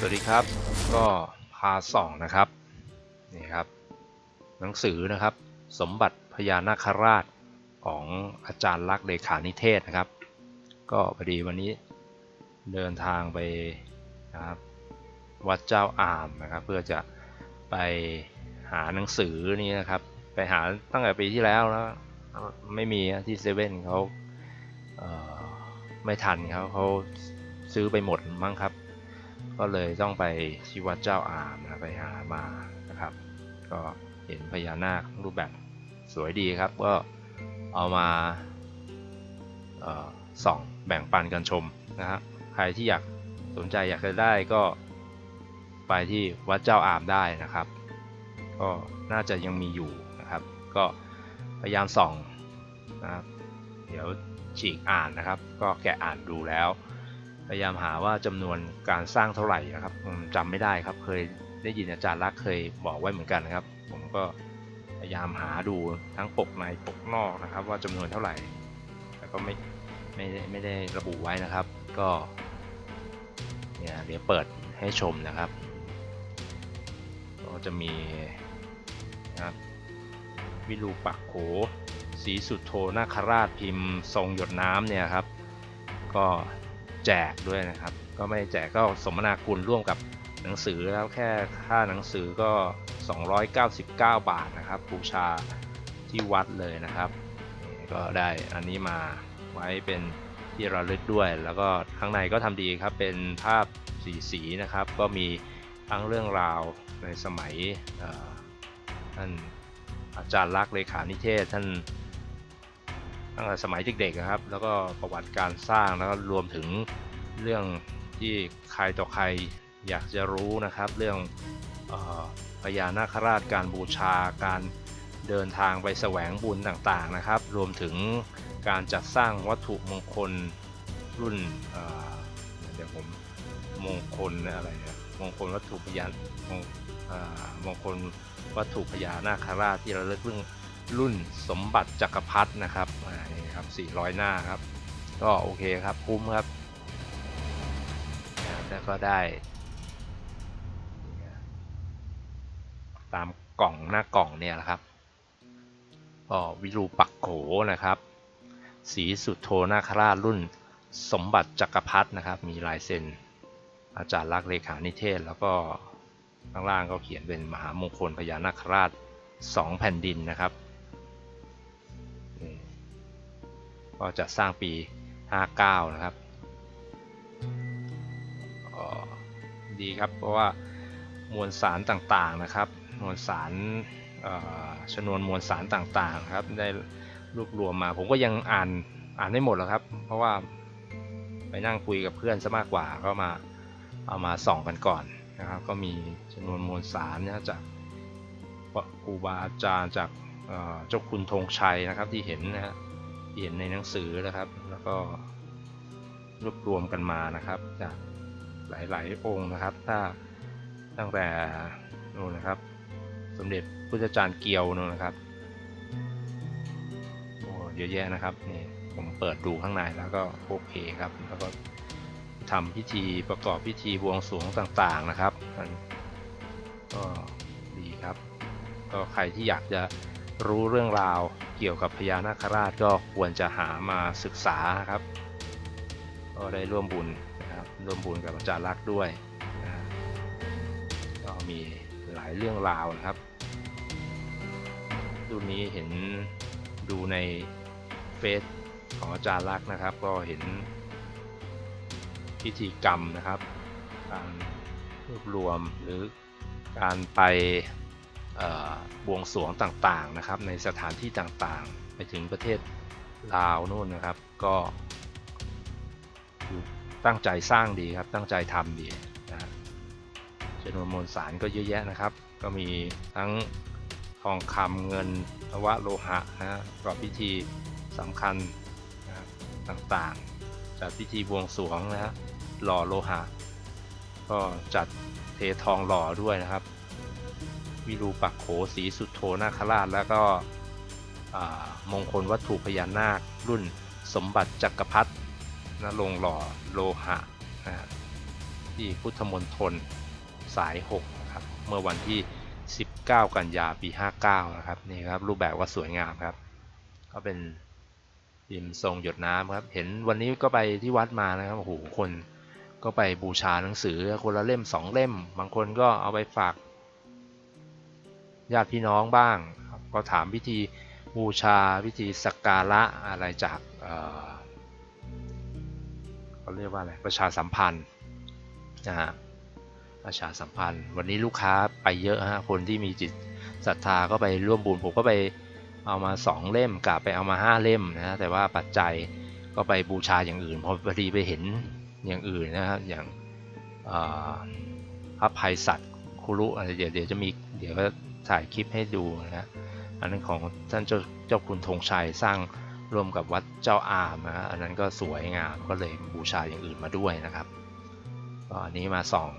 สวัสดีครับ ก็พาส่องนะครับนี่ครับ หนังสือนะครับ สมบัติพญานาคราชของอาจารย์ลักษ์เลขานิเทศนะครับ ก็พอดีวันนี้เดินทางไปนะครับวัดเจ้าอามนะครับ เพื่อจะไปหาหนังสือนี่นะครับ ไปหาตั้งแต่ปีที่แล้วแล้วไม่มีที่เซเว่นเขาเไม่ทันเขาเขาซื้อไปหมดมั้งครับ ก็เลยต้องไปที่วัดเจ้าอามนะไปหามานะครับ ก็เห็นพญานาครูปแบบสวยดีครับ ก็เอามาส่องแบ่งปันกันชมนะฮะใครที่อยากสนใจอยากจะได้ก็ไปที่วัดเจ้าอามได้นะครับ ก็น่าจะยังมีอยู่นะครับ ก็พยายามส่องนะครับเดี๋ยวฉีกอ่านนะครับ ก็แกะอ่านดูแล้ว พยายามหาว่าจำนวนการสร้างเท่าไหร่นะครับอืมจำไม่ได้ครับเคยได้ยินอาจารย์ลักษ์เคยบอกไว้เหมือนกันนะครับ ผมก็พยายามหาดูทั้งปกในปกนอกนะครับ ว่าจำนวนเท่าไหร่แต่ก็ไม่ไม่ได้ไม่ได้ระบุไว้นะครับ ก็เนี่ยเดี๋ยวเปิดให้ชมนะครับก็จะมีนะครับวิรูปักโขสีสุดโทนาคราชพิมพ์ ทรงหยดน้ำเนี่ยครับ ก็ แจกด้วยนะครับ ก็ไม่แจกก็สมนาคุณร่วมกับหนังสือแล้วแค่ค่าหนังสือก็ 299 บาทนะครับบูชาที่วัดเลยนะครับนี่ก็ได้อันนี้มาไว้เป็นที่ระลึกด้วย แล้วก็ข้างในก็ทำดีครับเป็นภาพสีสีนะครับ ก็มีทั้งเรื่องราวในสมัยท่านอาจารย์ลักษ์เลขานิเทศท่านตั้งแต่สมัยเด็กๆนะครับ แล้วก็ประวัติการสร้างแล้วก็รวมถึง เรื่องที่ใครต่อใครอยากจะรู้นะครับ เรื่องออพญานาคราชการบูชาการเดินทางไปแสวงบุญต่างๆนะครับ รวมถึงการจัดสร้างวัตถุมงคลรุ่นเเดี๋ยวผมมงคลอะไรนะมงคลวัตถุพยานมงมงคลวัตถุพญานาคราชที่เราเรียกเรื่องรุ่นสมบัติจักรพรรดินะครับนี่ครับ 400 หน้าครับ ก็โอเคครับคุ้มครับ แล้วก็ได้ ตามกล่องหน้ากล่องเนี่ยแหละครับก็วิรูปักโขนะครับ สีสุดโทนาคราชรุ่นสมบัติจักรพรรดินะครับ มีลายเซ็น อาจารย์ลักษ์เลขานิเทศ แล้วก็ข้างล่างก็เขียนเป็นมหามงคลพญานาคราชสองแผ่นดินนะครับ ก็จะสร้างปี 59 นะครับ ดีครับ เพราะว่ามวลสารต่างๆนะครับ มวลสารชนวนมวลสารต่างๆครับได้รวบรวมมา ผมก็ยังอ่านอ่านไม่หมดหรอกครับ เพราะว่าไปนั่งคุยกับเพื่อนซะมากกว่าก็มาเอามาส่องกันก่อนนะครับก็มีชนวนมวลสารนะจากครูบาอาจารย์จากเอ่อเจ้าคุณธงชัยนะครับที่เห็นนะฮะที่เห็นในหนังสือนะครับ แล้วก็รวบรวมกันมานะครับจาก หลาย ๆ องค์นะครับ ถ้าตั้งแต่นู่นนะครับ สมเด็จพุทธจารย์เกียวนู่นนะครับโอ้เยอะแยะนะครับนี่ผมเปิดดูข้างในแล้วก็โอเคครับ แล้วก็ทำพิธีประกอบพิธีบวงสรวงต่างๆนะครับมันก็ดีครับ ก็ใครที่อยากจะรู้เรื่องราวเกี่ยวกับพญานาคราชก็ควรจะหามาศึกษาครับ ก็ได้ร่วมบุญนะครับ ร่วมบุญกับอาจารย์ลักด้วยนะก็มีหลายเรื่องราวนะครับ รุ่นนี้เห็นดูในเฟซของอาจารย์ลักนะครับ ก็เห็นพิธีกรรมนะครับการรวบรวมหรือการไปบวงสรวงต่างๆนะครับ ในสถานที่ต่างๆ ไปถึงประเทศลาวนู่นนะครับ ก็ ตั้งใจสร้างดีครับ ตั้งใจทำดีนะจำนวนมวลสารก็เยอะแยะนะครับ ก็มีทั้งทองคำเงินนวะโลหะนะประกอบพิธีสำคัญนะต่างๆ จัดพิธีบวงสรวงนะฮะหล่อโลหะ ก็จัดเททองหล่อด้วยนะครับ วิรูปักโขสีสุดโทนาคราชแล้วก็มงคลวัตถุพญานาครุ่นสมบัติจักรพรรดิ นะลงหล่อโลหะนะที่พุทธมณฑลสาย6นะครับเมื่อวันที่ 19 กันยาปี 59 นะครับนี่ครับรูปแบบว่าสวยงามครับ ก็เป็นพิมพ์ทรงหยดน้ำครับ เห็นวันนี้ก็ไปที่วัดมานะครับโอ้โหคนก็ไปบูชาหนังสือคนละเล่มสองเล่ม บางคนก็เอาไปฝาก ญาติพี่น้องบ้าง ก็ถามพิธีบูชาพิธีสักการะอะไรจาก เขาเรียกว่าอะไรประชาสัมพันธ์นะฮะประชาสัมพันธ์ วันนี้ลูกค้าไปเยอะฮะคนที่มีจิตศรัทธาก็ไปร่วมบุญผมก็ไปเอามา 2 เล่มกะไปเอามา 5 เล่มนะแต่ว่าปัจจัยก็ไปบูชาอย่างอื่น พอพอดีไปเห็นอย่างอื่นนะครับอย่างพระภัยสัตว์คุรุอะไรเดี๋ยวเดี๋ยวจะมีเดี๋ยวก็ถ่ายคลิปให้ดูนะอันนั้นของท่านเจ้าเจ้าคุณธงชัยสร้าง ร่วมกับวัดเจ้าอามนะอันนั้นก็สวยงามก็เลยบูชาอย่างอื่นมาด้วยนะครับก็อันนี้มาส่อง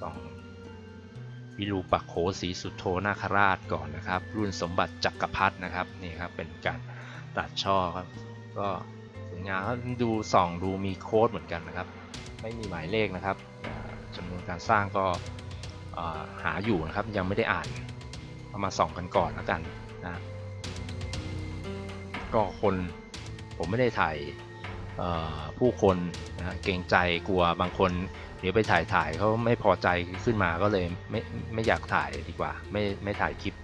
ส่องวิรูปักโขสีสุโธนาคราชก่อนนะครับ รุ่นสมบัติจักรพรรดินะครับนี่ครับเป็นการตัดช่อครับก็สวยงามดูส่องดูมีโค้ดเหมือนกันนะครับ ไม่มีหมายเลขนะครับจำนวนการสร้างก็หาอยู่นะครับยังไม่ได้อ่านเอามาส่องกันก่อนแล้วกันนะ ก็คนผมไม่ได้ถ่ายผู้คนนะเกรงใจกลัวบางคนเดี๋ยวไปถ่ายถ่ายเขาไม่พอใจขึ้นมาก็เลยไม่ไม่อยากถ่ายดีกว่า ไม่ไม่ถ่ายคลิป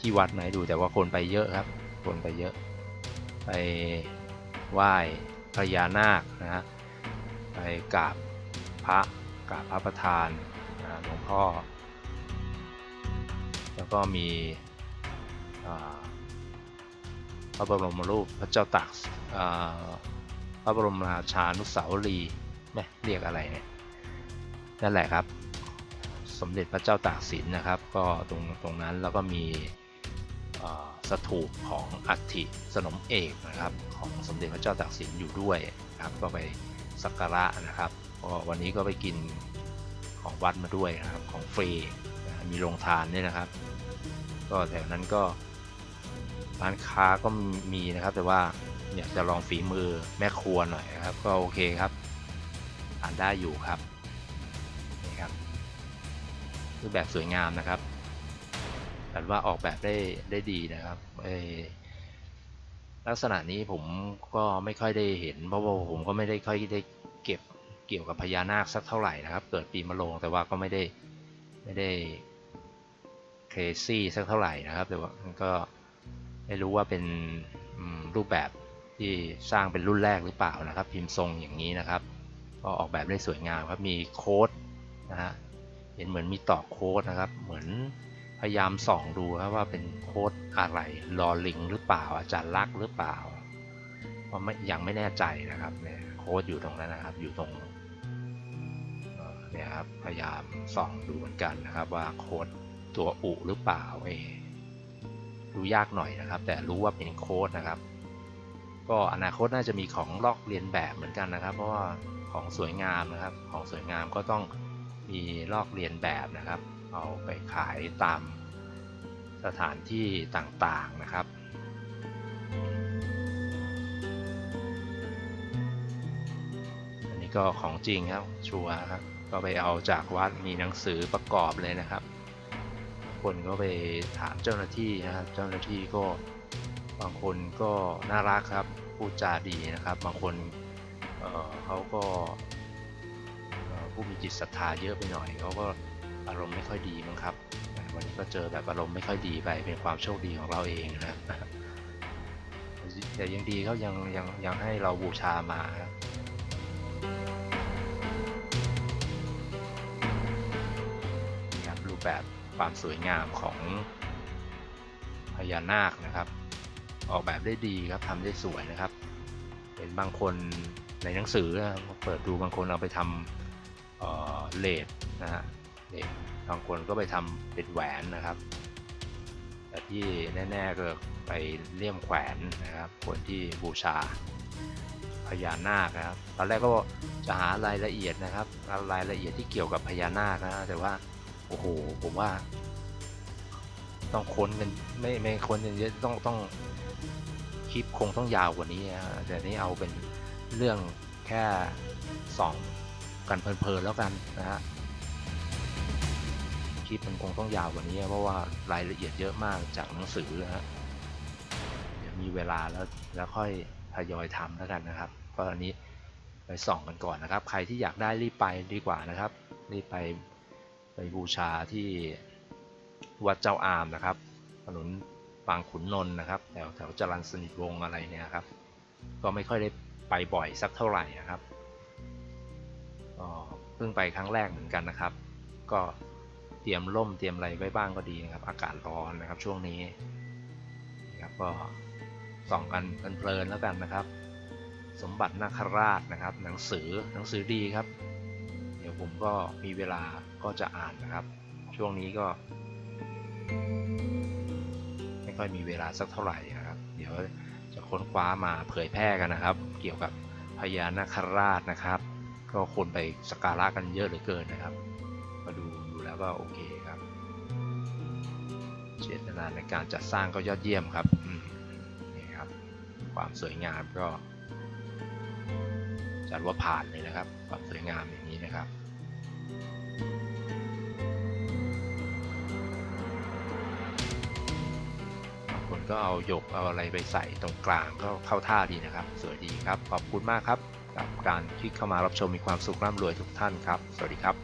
ที่วัดมาให้ดูแต่ว่าคนไปเยอะครับ คนไปเยอะ ไปไหว้พญานาคนะไปกราบพระกราบพระประธานหลวงพ่อ แล้วก็มีอ่า พระบรมรูปพระเจ้าตากพระบรมราชานุสาวรีย์แม่เรียกอะไรเนี่ยนั่นแหละครับ สมเด็จพระเจ้าตากสินนะครับ ก็ตรงตรงนั้นแล้วก็มีสถูปของอัฐิสนมเอกนะครับ ของสมเด็จพระเจ้าตากสินอยู่ด้วยครับ ก็ไปสักการะนะครับก็วันนี้ก็ไปกินของวัดมาด้วยนะครับของฟรีมีโรงทานด้วยนะครับ ก็แถวนั้นก็ ร้านค้าก็มีนะครับ แต่ว่าอยากจะลองฝีมือแม่ครัวหน่อยนะครับ ก็โอเคครับทานได้อยู่ครับนี่ครับรูปแบบสวยงามนะครับแต่ว่าออกแบบได้ได้ดีนะครับเอ่อลักษณะนี้ผมก็ไม่ค่อยได้เห็น เพราะว่าผมก็ไม่ได้ค่อยได้เก็บเกี่ยวกับพญานาคสักเท่าไหร่นะครับ เกิดปีมะโรงแต่ว่าก็ไม่ได้ไม่ได้เคซี่สักเท่าไหร่นะครับ แต่ว่าก็ ไม่รู้ว่าเป็นรูปแบบที่สร้างเป็นรุ่นแรกหรือเปล่านะครับ พิมพ์ทรงอย่างนี้นะครับ ก็ออกแบบได้สวยงามครับมีโค้ดนะฮะเห็นเหมือนมีต่อโค้ดนะครับ เหมือนพยายามส่องดูครับว่าเป็นโค้ดอะไรลอลิงหรือเปล่า อาจารย์ลักษ์หรือเปล่าเพราะไม่ยังไม่แน่ใจนะครับเนี่ยโค้ดอยู่ตรงนั้นนะครับ อยู่ตรงเนี่ยครับพยายามส่องดูเหมือนกันนะครับ ว่าโค้ดตัวอุหรือเปล่าเอย ดูยากหน่อยนะครับ แต่รู้ว่าเป็นโค้ดนะครับ ก็อนาคตน่าจะมีของลอกเลียนแบบเหมือนกันนะครับ เพราะว่าของสวยงามนะครับ ของสวยงามก็ต้องมีลอกเลียนแบบนะครับ เอาไปขายตามสถานที่ต่างๆนะครับอันนี้ก็ของจริงครับชัวร์ครับก็ไปเอาจากวัดมีหนังสือประกอบเลยนะครับ คนก็ไปถามเจ้าหน้าที่นะครับ เจ้าหน้าที่ก็บางคนก็น่ารักครับ พูดจาดีนะครับ บางคนเเขาก็ผู้มีจิตศรัทธาเยอะไปหน่อยเขาก็อารมณ์ไม่ค่อยดีมั้งครับ วันนี้ก็เจอแบบอารมณ์ไม่ค่อยดีไปเป็นความโชคดีของเราเองนะแต่ยังดีเขายังยังยังให้เราบูชามาครับนี่ครับรูปแบบ ความสวยงามของพญานาคนะครับ ออกแบบได้ดีครับทำได้สวยนะครับ เห็นบางคนในหนังสือนะเปิดดูบางคนเอาไปทำเอ่อเลดนะฮะเลดบางคนก็ไปทำเป็นแหวนนะครับ แต่ที่แน่ๆก็ไปเลี่ยมแขวนนะครับ คนที่บูชาพญานาคนะครับ ตอนแรกก็จะหารายละเอียดนะครับรายละเอียดที่เกี่ยวกับพญานาคนะแต่ว่า โอ้โห ผมว่า ต้องค้นกันไม่ไม่ค้นกันเยอะต้องต้องคลิปคงต้องยาวกว่านี้นะฮะแต่นี้เอาเป็นเรื่องแค่สองกันเพลินๆแล้วกันนะฮะคลิปมันคงต้องยาวกว่านี้ เพราะว่ารายละเอียดเยอะมากจากหนังสือนะฮะเดี๋ยวมีเวลาแล้วแล้วค่อยทยอยทำแล้วกันนะครับก็อันนี้ไปส่องกันก่อนนะครับ ใครที่อยากได้รีบไปดีกว่านะครับ รีบไป ไปบูชาที่วัดเจ้าอามนะครับ ถนนบางขุนนนท์นะครับ แถวแถวจรัญสนิทวงศ์อะไรเนี่ยครับ ก็ไม่ค่อยได้ไปบ่อยสักเท่าไหร่นะครับเพิ่งไปครั้งแรกเหมือนกันนะครับ ก็เตรียมร่มเตรียมอะไรไว้บ้างก็ดีนะครับ อากาศร้อนนะครับช่วงนี้นะครับก็ส่องกันเพลินๆแล้วกันนะครับ สมบัตินาคราชนะครับ หนังสือหนังสือดีครับ เดี๋ยวผมก็มีเวลา ก็จะอ่านนะครับ ช่วงนี้ก็ ไม่ค่อยมีเวลาสักเท่าไหร่นะครับ เดี๋ยวจะค้นคว้ามาเผยแพร่กันนะครับ เกี่ยวกับพญานาคราชนะครับ ก็คนไปสักการะกันเยอะเหลือเกินนะครับ มาดูดูแล้วก็โอเคครับเจตนาในการจัดสร้างก็ยอดเยี่ยมครับนี่ครับ ความสวยงามก็จัดว่าผ่านเลยนะครับ ความสวยงามอย่างนี้นะครับ ก็เอาหยกเอาอะไรไปใส่ตรงกลางก็เข้าท่าดีนะครับ สวยดีครับ ขอบคุณมากครับ กับการที่เข้ามารับชมมีความสุขร่ำรวยทุกท่านครับ สวัสดีครับ